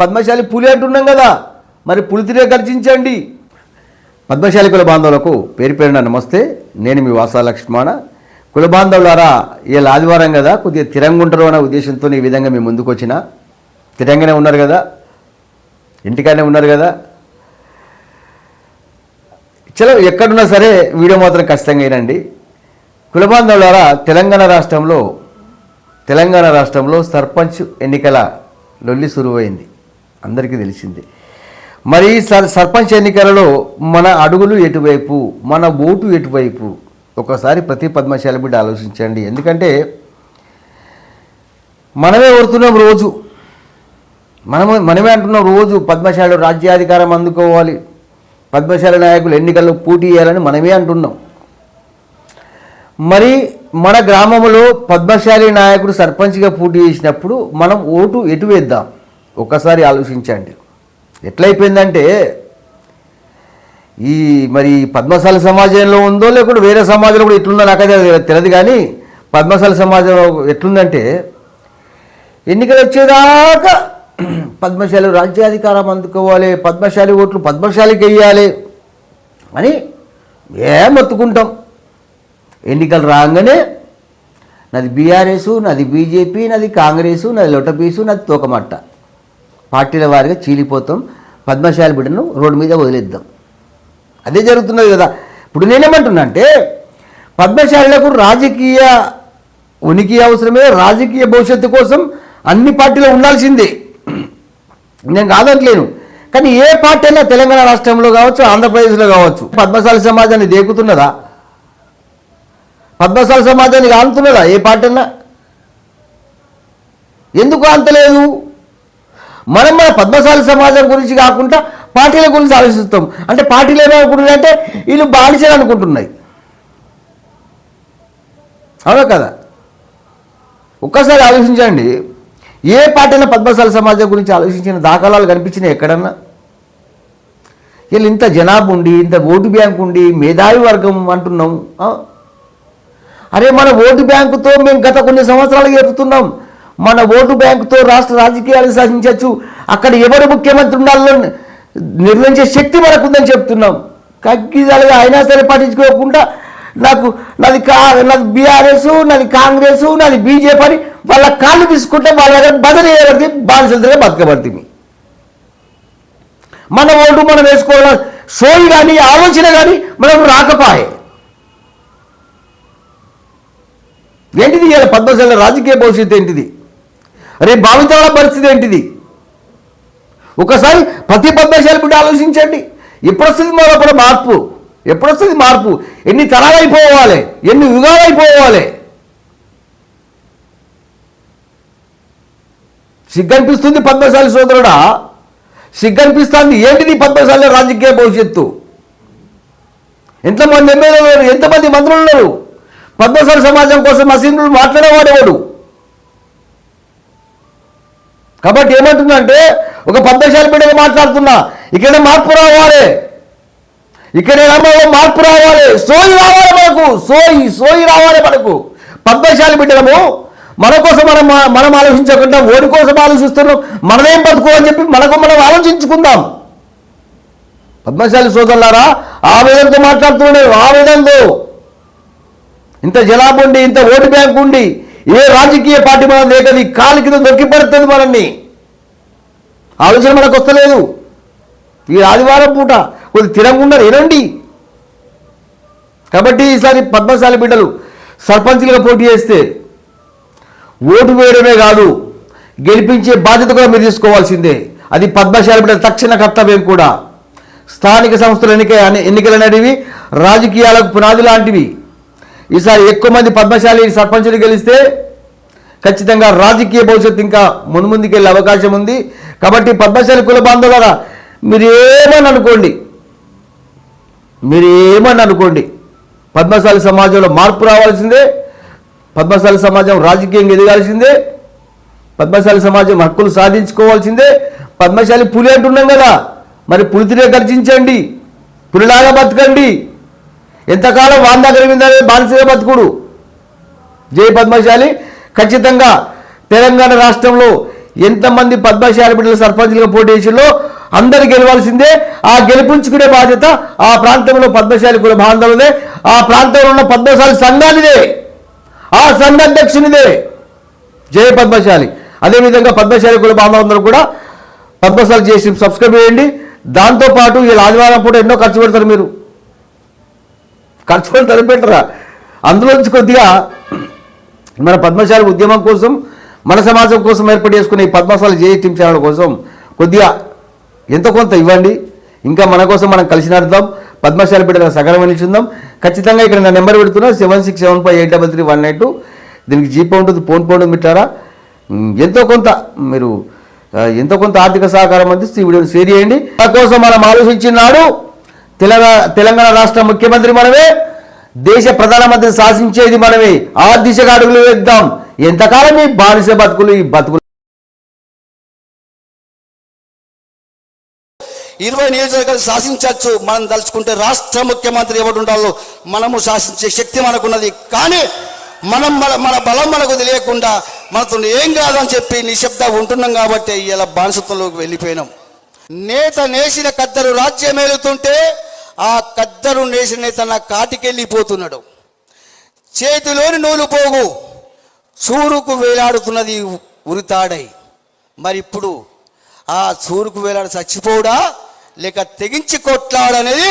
పద్మశాలి పులి అంటున్నాం కదా. మరి పులితిరే గర్జించండి. పద్మశాలి కుల బాంధవులకు పేరు పేరున నమస్తే. నేను మీ వాసా లక్ష్మణ. కుల బాంధవులారా ఇలా ఆదివారం కదా కొద్దిగా తిరంగుంటారు అనే ఉద్దేశంతో ఈ విధంగా మీ ముందుకు వచ్చిన. తిరంగానే ఉన్నారు కదా. ఇంటికానే ఉన్నారు కదా. చలో ఎక్కడున్నా సరే వీడియో మాత్రం ఖచ్చితంగా అయినండి కుల బాంధవులారా తెలంగాణ రాష్ట్రంలో తెలంగాణ రాష్ట్రంలో సర్పంచ్ ఎన్నికల లొల్లి సురువైంది. అందరికీ తెలిసింది. మరి సర్ సర్పంచ్ ఎన్నికలలో మన అడుగులు ఎటువైపు మన ఓటు ఎటువైపు? ఒకసారి ప్రతి పద్మశాలి బిడ్డ ఆలోచించండి. ఎందుకంటే మనమే ఓడుతున్నాం రోజు. మనము మనమే అంటున్నాం రోజు పద్మశాల రాజ్యాధికారం అందుకోవాలి. పద్మశాలి నాయకులు ఎన్నికల్లో పోటీ చేయాలని మనమే అంటున్నాం. మరి మన గ్రామంలో పద్మశాలి నాయకుడు సర్పంచ్గా పోటీ చేసినప్పుడు మనం ఓటు ఎటు వేద్దాం? ఒక్కసారి ఆలోచించండి. ఎట్లయిపోయిందంటే ఈ మరి పద్మశాలి సమాజంలో ఉందో లేకుంటే వేరే సమాజంలో కూడా ఎట్లుందో నాకైతే తెలియదు కానీ పద్మశాలి సమాజంలో ఎట్లుందంటే ఎన్నికలు వచ్చేదాకా పద్మశాలి రాజ్యాధికారం అందుకోవాలి పద్మశాలి ఓట్లు పద్మశాలికి వెయ్యాలి అని ఏం మొత్తుకుంటాం. ఎన్నికలు రాగానే నాది బీఆర్ఎస్ నాది బీజేపీ నాది కాంగ్రెస్ నాది లొటపీసు నాది తోకమట్ట. పార్టీల వారిగా చీలిపోతాం. పద్మశాలి బిడ్డను రోడ్డు మీద వదిలేద్దాం. అదే జరుగుతున్నది కదా. ఇప్పుడు నేనేమంటున్నా అంటే పద్మశాలకు రాజకీయ ఉనికి అవసరమే రాజకీయ భవిష్యత్తు కోసం అన్ని పార్టీలు ఉండాల్సిందే. నేను కాదంటలేను కానీ ఏ పార్టీ అయినా తెలంగాణ రాష్ట్రంలో కావచ్చు ఆంధ్రప్రదేశ్లో కావచ్చు పద్మశాలి సమాజాన్ని దేకుతున్నదా? పద్మశాలి సమాజాన్ని కానుతున్నదా ఏ పార్టీ అన్నా ఎందుకు అంతలేదు మనం మన పద్మశాలి సమాజం గురించి కాకుండా పార్టీల గురించి ఆలోచిస్తాం. అంటే పార్టీలు ఏమనుకుంటున్నాయి అంటే వీళ్ళు బానిసలు అనుకుంటున్నాయి. అవునా కదా? ఒక్కసారి ఆలోచించండి. ఏ పార్టీలో పద్మశాలి సమాజం గురించి ఆలోచించిన దాఖలాలు కనిపించినాయి ఎక్కడన్నా? వీళ్ళు ఇంత జనాభా ఉండి ఇంత ఓటు బ్యాంక్ ఉండి మేధావి వర్గం అంటున్నాం. అరే మన ఓటు బ్యాంకుతో మేము గత కొన్ని సంవత్సరాలు ఎదుగుతున్నాం మన ఓటు బ్యాంకుతో రాష్ట్ర రాజకీయాలు సాధించవచ్చు. అక్కడ ఎవరు ముఖ్యమంత్రి ఉండాలో నిర్ణయించే శక్తి మనకు ఉందని చెప్తున్నాం. కగ్గిదాలుగా అయినా సరే పట్టించుకోకుండా నాకు నాది కా నాది బీఆర్ఎస్ నాది కాంగ్రెస్ నాది బీజేపీ అని వాళ్ళ కాళ్ళు తీసుకుంటే వాళ్ళ దగ్గర బదిలీ చేయబడి బానిసల దగ్గర బతకబడుతుంది మన ఓటు మనం వేసుకోవాలి సోయి కానీ ఆలోచన కానీ మనం రాకపాయే. ఏంటిది ఇలా పద్మశాల రాజకీయ భవిష్యత్తు ఏంటిది? రేపు భావితరాల పరిస్థితి ఏంటిది? ఒకసారి ప్రతి పద్మశాల బిడ్డ ఆలోచించండి. ఎప్పుడొస్తుంది మరొకటి మార్పు? ఎప్పుడొస్తుంది మార్పు? ఎన్ని తరాలు అయిపోవాలి? ఎన్ని యుగాలు అయిపోవాలి? సిగ్గనిపిస్తుంది పద్మశాలి సోదరుడా? సిగ్గనిపిస్తుంది ఏంటిది పద్మశాలి రాజకీయ భవిష్యత్తు? ఎంతమంది ఎమ్మెల్యేలు ఉన్నారు? ఎంతమంది మంత్రులు ఉన్నారు? పద్మశాలి సమాజం కోసం అసీనులు మాట్లాడేవాడేవాడు? కాబట్టి ఏమంటుందంటే ఒక పద్మశాలి బిడ్డగా మాట్లాడుతున్నా ఇక్కడ మార్పు రావాలి. ఇక్కడ నమ్మలో మార్పు రావాలి. సోయి రావాలి మనకు సోయి సోయి రావాలి మనకు. పద్మశాలి బిడ్డలము మన కోసం మనం మనం ఆలోచించకుండా ఓడి కోసం ఆలోచిస్తున్నాం. మనదేం బతుకు అని చెప్పి మనకు మనం ఆలోచించుకుందాం. పద్మశాలి సోదరులారా ఆవేదనతో మాట్లాడుతున్నాడు ఆ ఇంత జలాబు ఉండి ఇంత ఓటు బ్యాంక్ ఉండి ఏ రాజకీయ పార్టీ మనం లేకది కాలు కింద దొరికి పడుతుంది మనల్ని? ఆలోచన మనకు వస్తలేదు. ఈ ఆదివారం పూట కొద్ది తిరగకుండా వినండి కాబట్టి ఈసారి పద్మశాలి బిడ్డలు సర్పంచ్లుగా పోటీ చేస్తే ఓటు వేయడమే కాదు గెలిపించే బాధ్యత కూడా మీరు తీసుకోవాల్సిందే. అది పద్మశాలి బిడ్డల తక్షణ కర్తవ్యం కూడా. స్థానిక సంస్థల ఎన్నిక ఎన్నికలు అనేటివి రాజకీయాలకు పునాది లాంటివి. ఈసారి ఎక్కువ మంది పద్మశాలి సర్పంచులు గెలిస్తే ఖచ్చితంగా రాజకీయ భవిష్యత్తు ఇంకా మున్ముందుకెళ్ళే అవకాశం ఉంది. కాబట్టి పద్మశాలి కుల బాంధవులరా మీరు ఏమని అనుకోండి? మీరు ఏమని అనుకోండి? పద్మశాలి సమాజంలో మార్పు రావాల్సిందే పద్మశాలి సమాజం రాజకీయంగా ఎదగాల్సిందే పద్మశాలి సమాజం హక్కులు సాధించుకోవాల్సిందే. పద్మశాలి పులి అంటున్నాం కదా మరి పులితిరే గర్జించండి పులిలాగా బతకండి. ఎంతకాలం వాన్ దగ్గర విందనే బానిసగా బతుకుడు? జై పద్మశాలి. ఖచ్చితంగా తెలంగాణ రాష్ట్రంలో ఎంతమంది పద్మశాలి బిడ్డలు సర్పంచ్లుగా పోటీ చేసిందో అందరు గెలవాల్సిందే. ఆ గెలిపించుకునే బాధ్యత ఆ ప్రాంతంలో పద్మశాలి కుల బాంధవులదే. ఆ ప్రాంతంలో ఉన్న పద్మశాలి సంఘానిదే. ఆ సంఘ అధ్యక్షునిదే. జయ పద్మశాలి. అదేవిధంగా పద్మశాలి కుల బాంధవులందరూ కూడా పద్మశాలి చేసి సబ్స్క్రైబ్ చేయండి. దాంతోపాటు ఈ ఆదివారం పూట ఎన్నో ఖర్చు పెడతారు మీరు. ఖర్చులు తలపెట్టరా. అందులోంచి అందులో కొద్దిగా మన పద్మశాలి ఉద్యమం కోసం మన సమాజం కోసం ఏర్పాటు చేసుకునే ఈ పద్మశాల జే టీం ఛానల్ కోసం కొద్దిగా ఎంత కొంత ఇవ్వండి. ఇంకా మన కోసం మనం కలిసి నడుద్దాం. పద్మశాల బిడ్డల సగరం నిలిచిందాం. ఖచ్చితంగా ఇక్కడ నా నెంబర్ పెడుతున్నా seven six seven five eight double three one nine two. దీనికి జీపే ఉంటుంది ఫోన్ పే ఉంటుంది మిట్టారా ఎంతో కొంత మీరు ఎంతో కొంత ఆర్థిక సహకారం అందిస్తే ఈ వీడియోని షేర్ చేయండి. నా కోసం మనం ఆలోచించినాడు తెలంగాణ తెలంగాణ రాష్ట్ర ముఖ్యమంత్రి మనమే దేశ ప్రధానమంత్రి శాసించేది మనమే. ఆ దిశగా అడుగులు వేద్దాం. ఎంతకాలం ఈ బానిస బతుకులు ఈ బతుకులు? ఇరవై నియోజకవర్గాలు శాసించవచ్చు. మనం తలుచుకుంటే రాష్ట్ర ముఖ్యమంత్రి ఎవరు ఉండాలో మనము శాసించే శక్తి మనకున్నది. కానీ మనం మన మన బలం మనకు తెలియకుండా మనతో ఏం కాదని చెప్పి నిశ్శబ్ద ఉంటున్నాం కాబట్టి ఇలా బానిసత్వంలోకి వెళ్ళిపోయినాం. నేత నేసిన కద్దరు రాజ్యం ఏలుతుంటే ఆ కద్దరు నేసిన తన కాటికెళ్ళిపోతున్నాడు. చేతిలోని నూలు పోగు. చూరుకు వేలాడుతున్నది ఉరితాడై. మరి ఇప్పుడు ఆ చూరుకు వేలాడు చచ్చిపోడా లేక తెగించి కొట్లాడనేది